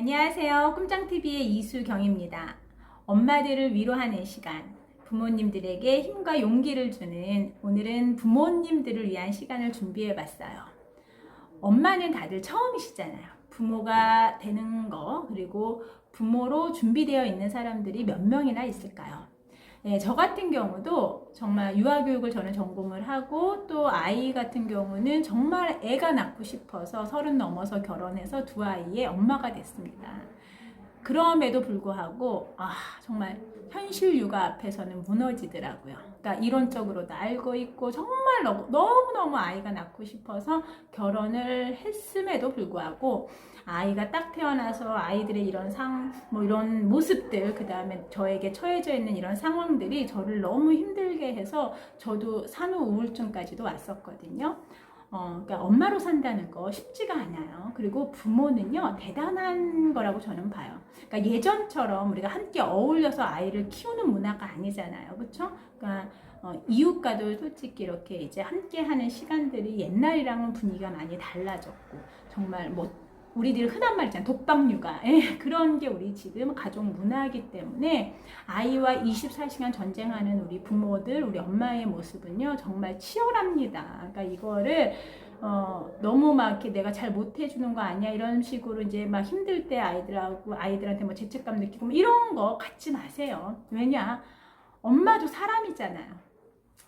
안녕하세요. 꿈장TV의 이수경입니다. 엄마들을 위로하는 시간, 부모님들에게 힘과 용기를 주는 오늘은 부모님들을 위한 시간을 준비해 봤어요. 엄마는 다들 처음이시잖아요. 부모가 되는 거, 그리고 부모로 준비되어 있는 사람들이 몇 명이나 있을까요? 네, 저 같은 경우도 정말 유아교육을 저는 전공을 하고 또 아이 같은 경우는 정말 애가 낳고 싶어서 서른 넘어서 결혼해서 두 아이의 엄마가 됐습니다. 그럼에도 불구하고 아 정말 현실 육아 앞에서는 무너지더라고요. 그러니까 이론적으로도 알고 있고 정말 너무 너무 아이가 낳고 싶어서 결혼을 했음에도 불구하고 아이가 딱 태어나서 아이들의 이런 상 뭐 이런 모습들 그 다음에 저에게 처해져 있는 이런 상황들이 저를 너무 힘들게 해서 저도 산후 우울증까지도 왔었거든요. 어, 그러니까 엄마로 산다는 거 쉽지가 않아요. 그리고 부모는요, 대단한 거라고 저는 봐요. 그러니까 예전처럼 우리가 함께 어울려서 아이를 키우는 문화가 아니잖아요. 그쵸? 그러니까 어, 이웃과도 솔직히 이렇게 이제 함께 하는 시간들이 옛날이랑은 분위기가 많이 달라졌고, 정말 뭐, 우리들 흔한 말 있잖아요. 독박 육아. 예, 그런 게 우리 지금 가족 문화이기 때문에 아이와 24시간 전쟁하는 우리 부모들, 우리 엄마의 모습은요, 정말 치열합니다. 그러니까 이거를 어, 너무 막 이렇게 내가 잘 못해주는 거 아니야 이런 식으로 이제 막 힘들 때 아이들하고 아이들한테 뭐 죄책감 느끼고 뭐 이런 거 갖지 마세요. 왜냐 엄마도 사람이잖아요.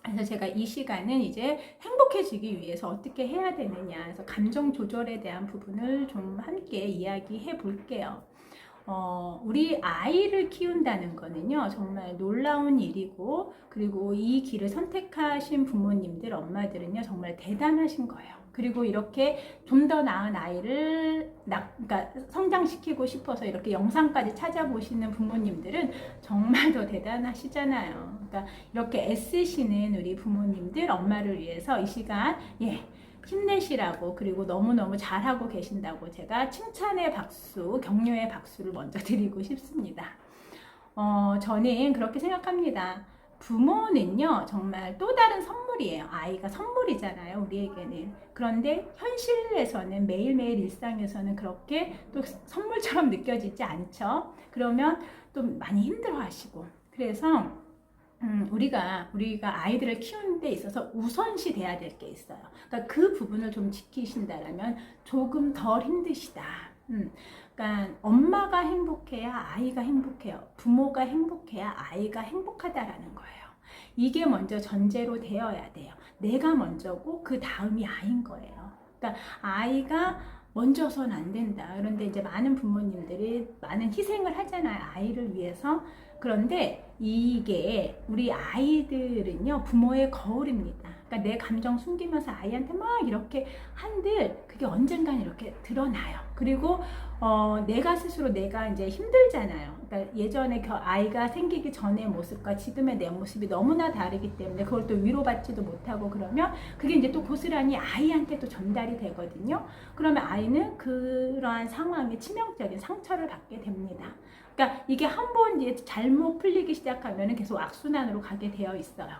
그래서 제가 이 시간은 이제 행복해지기 위해서 어떻게 해야 되느냐 그래서 감정 조절에 대한 부분을 좀 함께 이야기해 볼게요. 어, 우리 아이를 키운다는 거는요, 정말 놀라운 일이고, 그리고 이 길을 선택하신 부모님들, 엄마들은요, 정말 대단하신 거예요. 그리고 이렇게 좀 더 나은 아이를 나, 그러니까 성장시키고 싶어서 이렇게 영상까지 찾아보시는 부모님들은 정말 더 대단하시잖아요. 그러니까 이렇게 애쓰시는 우리 부모님들, 엄마를 위해서 이 시간, 예, 힘내시라고 그리고 너무너무 잘하고 계신다고 제가 칭찬의 박수, 격려의 박수를 먼저 드리고 싶습니다. 어, 저는 그렇게 생각합니다. 부모는요, 정말 또 다른 선물이에요. 아이가 선물이잖아요, 우리에게는. 그런데 현실에서는 매일매일 일상에서는 그렇게 또 선물처럼 느껴지지 않죠. 그러면 또 많이 힘들어 하시고. 그래서 음, 우리가 우리가 아이들을 키우는 데 있어서 우선시 돼야 될 게 있어요. 그러니까 그 부분을 좀 지키신다라면 조금 덜 힘드시다. 음, 그러니까 엄마가 행복해야 아이가 행복해요. 부모가 행복해야 아이가 행복하다라는 거예요. 이게 먼저 전제로 되어야 돼요. 내가 먼저고 그 다음이 아이인 거예요. 그러니까 아이가 먼저선 안 된다. 그런데 이제 많은 부모님들이 많은 희생을 하잖아요. 아이를 위해서. 그런데 이게 우리 아이들은요, 부모의 거울입니다. 그러니까 내 감정 숨기면서 아이한테 막 이렇게 한들 그게 언젠간 이렇게 드러나요. 그리고 어, 내가 스스로 내가 이제 힘들잖아요. 그러니까 예전에 그 아이가 생기기 전의 모습과 지금의 내 모습이 너무나 다르기 때문에 그걸 또 위로받지도 못하고 그러면 그게 이제 또 고스란히 아이한테 또 전달이 되거든요. 그러면 아이는 그러한 상황에 치명적인 상처를 받게 됩니다. 그러니까 이게 한 번 이제 잘못 풀리기 시작하면 계속 악순환으로 가게 되어 있어요.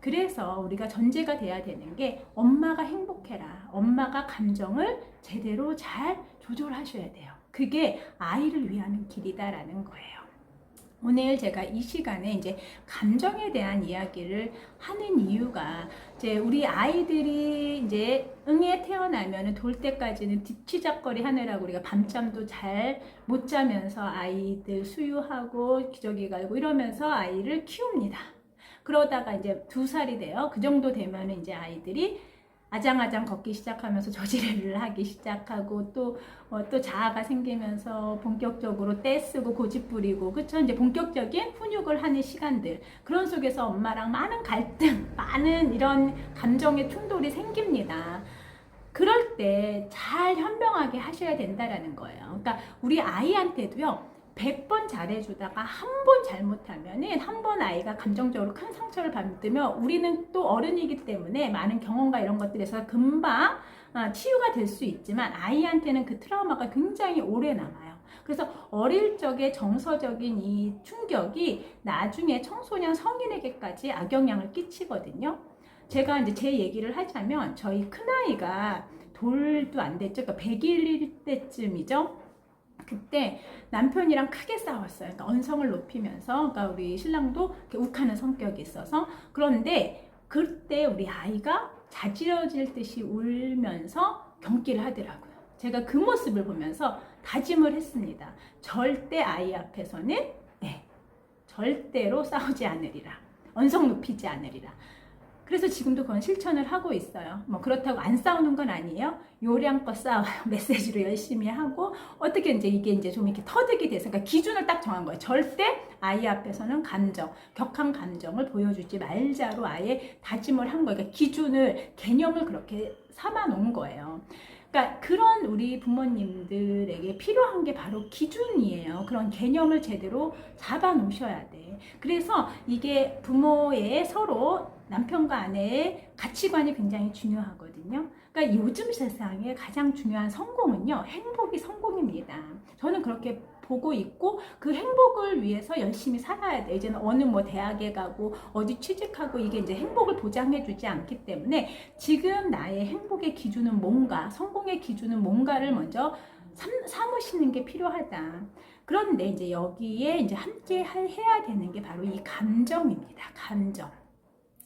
그래서 우리가 전제가 돼야 되는 게 엄마가 행복해라. 엄마가 감정을 제대로 잘 조절하셔야 돼요. 그게 아이를 위한 길이다라는 거예요. 오늘 제가 이 시간에 이제 감정에 대한 이야기를 하는 이유가 이제 우리 아이들이 이제 응에 태어나면 돌 때까지는 뒤치작거리 하느라고 우리가 밤잠도 잘 못 자면서 아이들 수유하고 기저귀 갈고 이러면서 아이를 키웁니다. 그러다가 이제 두 살이 돼요. 그 정도 되면 이제 아이들이 아장아장 걷기 시작하면서 저지레를 하기 시작하고 또, 어, 또 자아가 생기면서 본격적으로 떼쓰고 고집 부리고, 그쵸? 이제 본격적인 훈육을 하는 시간들. 그런 속에서 엄마랑 많은 갈등, 많은 이런 감정의 충돌이 생깁니다. 그럴 때 잘 현명하게 하셔야 된다라는 거예요. 그러니까 우리 아이한테도요, 100번 잘해주다가 한 번 잘못하면은 한 번 아이가 감정적으로 큰 상처를 받으면 우리는 또 어른이기 때문에 많은 경험과 이런 것들에서 금방 아, 치유가 될 수 있지만 아이한테는 그 트라우마가 굉장히 오래 남아요. 그래서 어릴 적의 정서적인 이 충격이 나중에 청소년 성인에게까지 악영향을 끼치거든요. 제가 이제 제 얘기를 하자면 저희 큰아이가 돌도 안 됐죠. 그러니까 100일 때쯤이죠. 그때 남편이랑 크게 싸웠어요. 그러니까 언성을 높이면서, 그러니까 우리 신랑도 욱하는 성격이 있어서 그런데 그때 우리 아이가 자지러질 듯이 울면서 경기를 하더라고요. 제가 그 모습을 보면서 다짐을 했습니다. 절대 아이 앞에서는 네, 절대로 싸우지 않으리라. 언성 높이지 않으리라. 그래서 지금도 그건 실천을 하고 있어요. 뭐 그렇다고 안 싸우는 건 아니에요. 요량껏 싸워요. 메시지로 열심히 하고 어떻게 이제 이게 이제 좀 이렇게 터득이 돼서 그러니까 기준을 딱 정한 거예요. 절대 아이 앞에서는 감정, 격한 감정을 보여주지 말자로 아예 다짐을 한 거예요. 그러니까 기준을 개념을 그렇게 삼아 놓은 거예요. 그러니까 그런 우리 부모님들에게 필요한 게 바로 기준이에요. 그런 개념을 제대로 잡아 놓으셔야 돼. 그래서 이게 부모의 서로 남편과 아내의 가치관이 굉장히 중요하거든요. 그러니까 요즘 세상에 가장 중요한 성공은요, 행복이 성공입니다. 저는 그렇게 보고 있고 그 행복을 위해서 열심히 살아야 돼. 이제는 어느 뭐 대학에 가고 어디 취직하고 이게 이제 행복을 보장해 주지 않기 때문에 지금 나의 행복의 기준은 뭔가, 성공의 기준은 뭔가를 먼저 삼, 삼으시는 게 필요하다. 그런데 이제 여기에 이제 함께 할- 해야 되는 게 바로 이 감정입니다. 감정.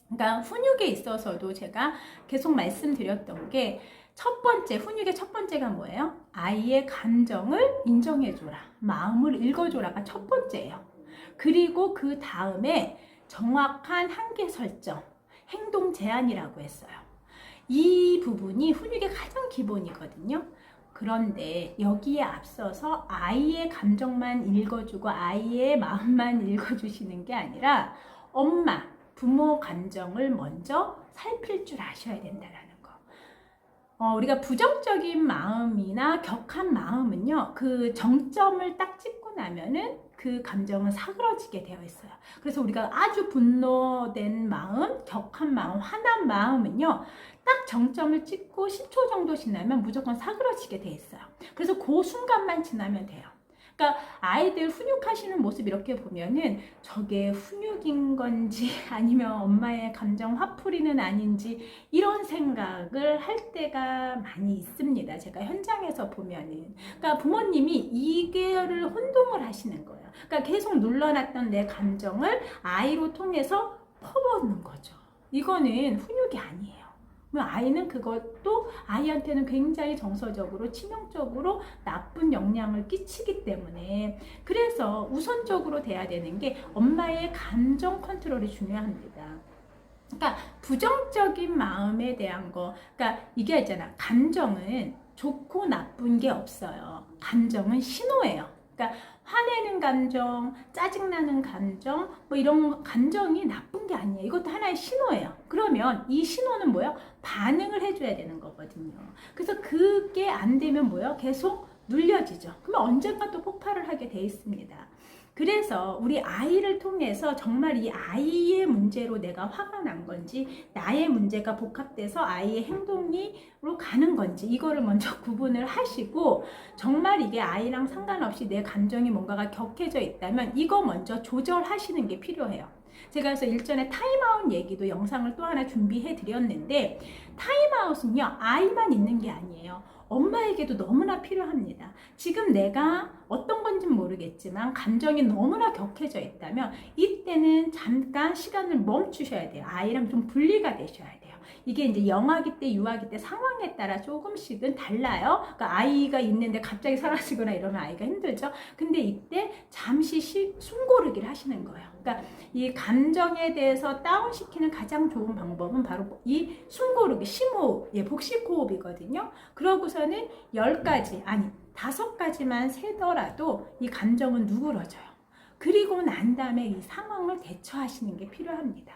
그러니까 훈육에 있어서도 제가 계속 말씀드렸던 게 첫 번째, 훈육의 첫 번째가 뭐예요? 아이의 감정을 인정해줘라. 마음을 읽어줘라가 첫 번째예요. 그리고 그 다음에 정확한 한계 설정, 행동 제한이라고 했어요. 이 부분이 훈육의 가장 기본이거든요. 그런데 여기에 앞서서 아이의 감정만 읽어주고 아이의 마음만 읽어주시는 게 아니라 엄마, 부모 감정을 먼저 살필 줄 아셔야 된다라는 거. 어, 우리가 부정적인 마음이나 격한 마음은요, 그 정점을 딱 찍고 나면은 그 감정은 사그러지게 되어 있어요. 그래서 우리가 아주 분노된 마음, 격한 마음, 화난 마음은요, 딱 정점을 찍고 10초 정도 지나면 무조건 사그러지게 돼 있어요. 그래서 그 순간만 지나면 돼요. 그러니까 아이들 훈육하시는 모습 이렇게 보면은 저게 훈육인 건지 아니면 엄마의 감정 화풀이는 아닌지 이런 생각을 할 때가 많이 있습니다. 제가 현장에서 보면은. 그러니까 부모님이 이게를 혼동을 하시는 거예요. 그러니까 계속 눌러놨던 내 감정을 아이로 통해서 퍼붓는 거죠. 이거는 훈육이 아니에요. 그러면 아이는 그것도 아이한테는 굉장히 정서적으로 치명적으로 나쁜 영향을 끼치기 때문에 그래서 우선적으로 돼야 되는 게 엄마의 감정 컨트롤이 중요합니다. 그러니까 부정적인 마음에 대한 거, 그러니까 이게 있잖아. 감정은 좋고 나쁜 게 없어요. 감정은 신호예요. 그러니까 화내는 감정, 짜증나는 감정, 뭐 이런 감정이 나쁜 게 아니에요. 이것도 하나의 신호예요. 그러면 이 신호는 뭐예요? 반응을 해줘야 되는 거거든요. 그래서 그게 안 되면 뭐예요? 계속 눌려지죠. 그러면 언젠가 또 폭발을 하게 돼 있습니다. 그래서 우리 아이를 통해서 정말 이 아이의 문제로 내가 화가 난 건지 나의 문제가 복합돼서 아이의 행동이로 가는 건지 이거를 먼저 구분을 하시고 정말 이게 아이랑 상관없이 내 감정이 뭔가가 격해져 있다면 이거 먼저 조절하시는 게 필요해요. 제가 그래서 일전에 타임아웃 얘기도 영상을 또 하나 준비해 드렸는데 타임아웃은요 아이만 있는 게 아니에요. 엄마에게도 너무나 필요합니다. 지금 내가 어떤 건지 모르겠지만 감정이 너무나 격해져 있다면 이때는 잠깐 시간을 멈추셔야 돼요. 아이랑 좀 분리가 되셔야 돼요. 이게 이제 영아기 때, 유아기 때 상황에 따라 조금씩은 달라요. 그러니까 아이가 있는데 갑자기 사라지거나 이러면 아이가 힘들죠. 근데 이때 잠시 시, 숨 고르기를 하시는 거예요. 그러니까 이 감정에 대해서 다운시키는 가장 좋은 방법은 바로 이 숨 고르기, 심호흡, 예, 복식 호흡이거든요. 그러고서는 열 가지 아니 다섯 가지만 세더라도 이 감정은 누그러져요. 그리고 난 다음에 이 상황을 대처하시는 게 필요합니다.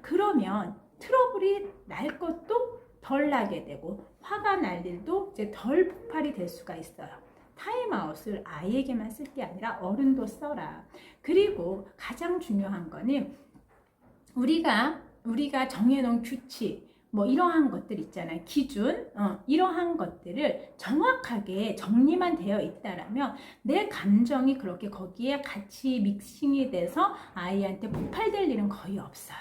그러면 트러블이 날 것도 덜 나게 되고 화가 날 일도 이제 덜 폭발이 될 수가 있어요. 타임아웃을 아이에게만 쓸 게 아니라 어른도 써라. 그리고 가장 중요한 거는 우리가 우리가 정해놓은 규칙 뭐 이러한 것들 있잖아요. 기준 어, 이러한 것들을 정확하게 정리만 되어 있다라면 내 감정이 그렇게 거기에 같이 믹싱이 돼서 아이한테 폭발될 일은 거의 없어요.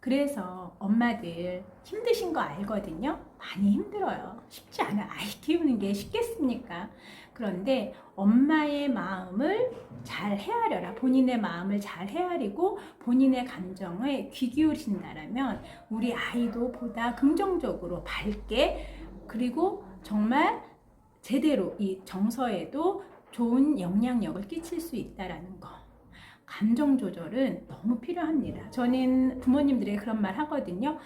그래서 엄마들 힘드신 거 알거든요. 많이 힘들어요. 쉽지 않아. 아이 키우는 게 쉽겠습니까? 그런데 엄마의 마음을 잘 헤아려라. 본인의 마음을 잘 헤아리고 본인의 감정에 귀 기울이신다라면 우리 아이도 보다 긍정적으로 밝게 그리고 정말 제대로 이 정서에도 좋은 영향력을 끼칠 수 있다라는 거. 감정 조절은 너무 필요합니다. 저는 부모님들에게 그런 말 하거든요.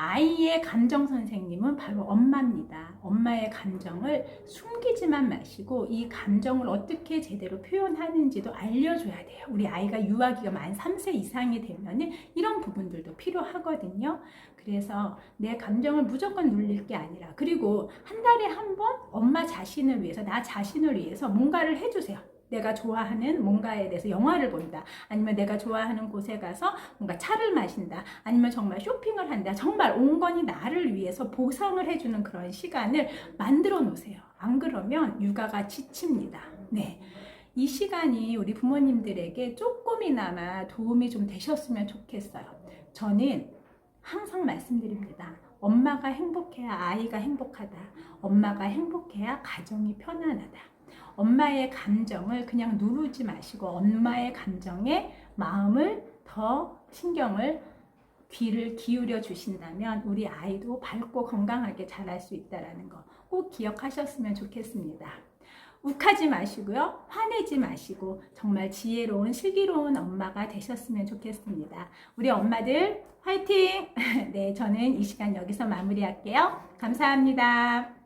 아이의 감정 선생님은 바로 엄마입니다. 엄마의 감정을 숨기지만 마시고 이 감정을 어떻게 제대로 표현하는지도 알려줘야 돼요. 우리 아이가 유아기가 만 3세 이상이 되면은 이런 부분들도 필요하거든요. 그래서 내 감정을 무조건 눌릴 게 아니라 그리고 한 달에 한 번 엄마 자신을 위해서 나 자신을 위해서 뭔가를 해주세요. 내가 좋아하는 뭔가에 대해서 영화를 본다. 아니면 내가 좋아하는 곳에 가서 뭔가 차를 마신다. 아니면 정말 쇼핑을 한다. 정말 온건이 나를 위해서 보상을 해주는 그런 시간을 만들어 놓으세요. 안 그러면 육아가 지칩니다. 네. 이 시간이 우리 부모님들에게 조금이나마 도움이 좀 되셨으면 좋겠어요. 저는 항상 말씀드립니다. 엄마가 행복해야 아이가 행복하다. 엄마가 행복해야 가정이 편안하다. 엄마의 감정을 그냥 누르지 마시고 엄마의 감정에 마음을 더 신경을 귀를 기울여 주신다면 우리 아이도 밝고 건강하게 자랄 수 있다라는 거 꼭 기억하셨으면 좋겠습니다. 욱하지 마시고요. 화내지 마시고 정말 지혜로운 슬기로운 엄마가 되셨으면 좋겠습니다. 우리 엄마들 화이팅! 네, 저는 이 시간 여기서 마무리할게요. 감사합니다.